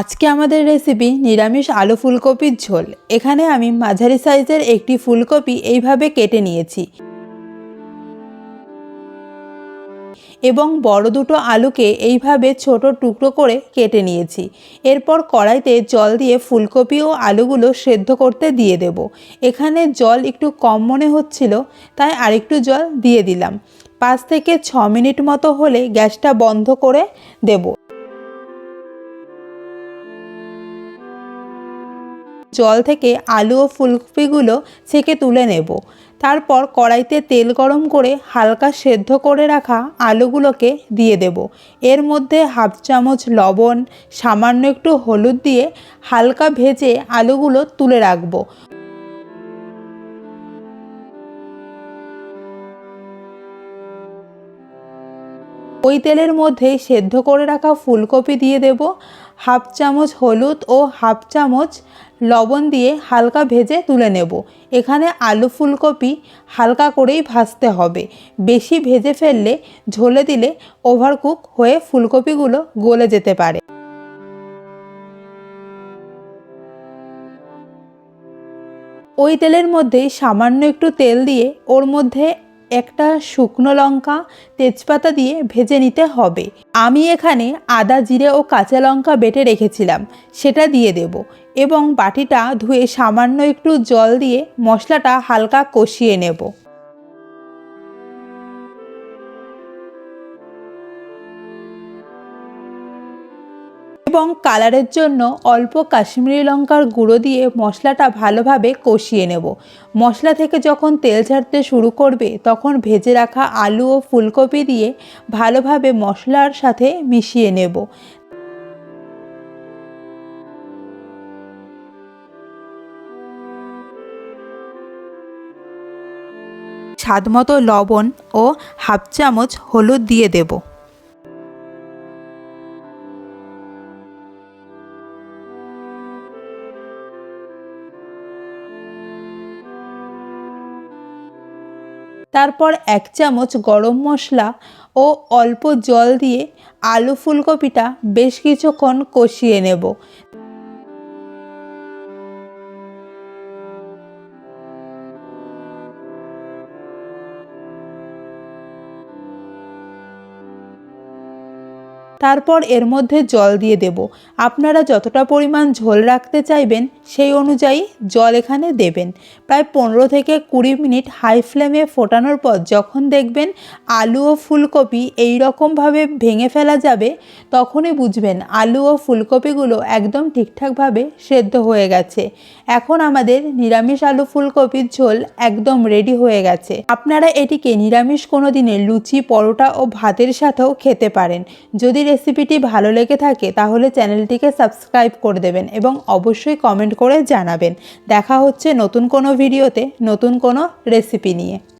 আজকে আমাদের রেসিপি নিরামিষ আলু ফুলকপির ঝোল। এখানে আমি মাঝারি সাইজের একটি ফুলকপি এইভাবে কেটে নিয়েছি। এবং বড় দুটো আলুকে এইভাবে ছোট টুকরো করে কেটে নিয়েছি। এরপর কড়াইতে জল দিয়ে ফুলকপি ও আলুগুলো সেদ্ধ করতে দিয়ে দেব। এখানে জল একটু কম মনে হচ্ছিল, তাই আরেকটু জল দিয়ে দিলাম। পাঁচ থেকে ছ মিনিট মতো হলে গ্যাসটা বন্ধ করে দেব। জল থেকে আলু ও ফুলকপিগুলো ছেঁকে তুলে নেব। তারপর কড়াইতে তেল গরম করে হালকা সেদ্ধ করে রাখা আলুগুলোকে দিয়ে দেব। এর মধ্যে হাফ চামচ লবণ, সামান্য একটু হলুদ দিয়ে হালকা ভেজে আলুগুলো তুলে রাখব। ওই তেলের মধ্যেই সেদ্ধ করে রাখা ফুলকপি দিয়ে দেব, হাফ চামচ হলুদ ও হাফ চামচ লবণ দিয়ে হালকা ভেজে তুলে নেব। এখানে আলু ফুলকপি হালকা করেই ভাজতে হবে। বেশি ভেজে ফেললে ঝোলে দিলে ওভারকুক হয়ে ফুলকপিগুলো গলে যেতে পারে। ওই তেলের মধ্যেই সামান্য একটু তেল দিয়ে ওর মধ্যে একটা শুকনো লঙ্কা তেজপাতা দিয়ে ভেজে নিতে হবে। আমি এখানে আদা, জিরে ও কাঁচা লঙ্কা বেটে রেখেছিলাম, সেটা দিয়ে দেব এবং বাটিটা ধুয়ে সামান্য একটু জল দিয়ে মশলাটা হালকা কষিয়ে নেব। এবং কালারের জন্য অল্প কাশ্মীরি লঙ্কার গুঁড়ো দিয়ে মশলাটা ভালোভাবে কষিয়ে নেব। মশলা থেকে যখন তেল ছাড়তে শুরু করবে, তখন ভেজে রাখা আলু ও ফুলকপি দিয়ে ভালোভাবে মশলার সাথে মিশিয়ে নেব। স্বাদমতো লবণ ও হাফ চামচ হলুদ দিয়ে দেবো। তারপর এক চামচ গরম মশলা ও অল্প জল দিয়ে আলু ফুলকপিটা বেশ কিছুক্ষণ কষিয়ে নেব। তারপর এর মধ্যে জল দিয়ে দেব। আপনারা যতটা পরিমাণ ঝোল রাখতে চাইবেন, সেই অনুযায়ী জল এখানে দেবেন। প্রায় পনেরো থেকে কুড়ি মিনিট হাই ফ্লেমে ফোটানোর পর যখন দেখবেন আলু ও ফুলকপি এই রকমভাবে ভেঙে ফেলা যাবে, তখনই বুঝবেন আলু ও ফুলকপিগুলো একদম ঠিকঠাকভাবে সেদ্ধ হয়ে গেছে। এখন আমাদের নিরামিষ আলু ফুলকপির ঝোল একদম রেডি হয়ে গেছে। আপনারা এটিকে নিরামিষ কোনো দিনে লুচি, পরোটা ও ভাতের সাথেও খেতে পারেন। যদি রেসিপিটি ভালো লেগে থাকে তাহলে চ্যানেলটিকে সাবস্ক্রাইব করে দেবেন এবং অবশ্যই কমেন্ট করে জানাবেন। দেখা হচ্ছে নতুন কোনো ভিডিওতে, নতুন কোনো রেসিপি নিয়ে।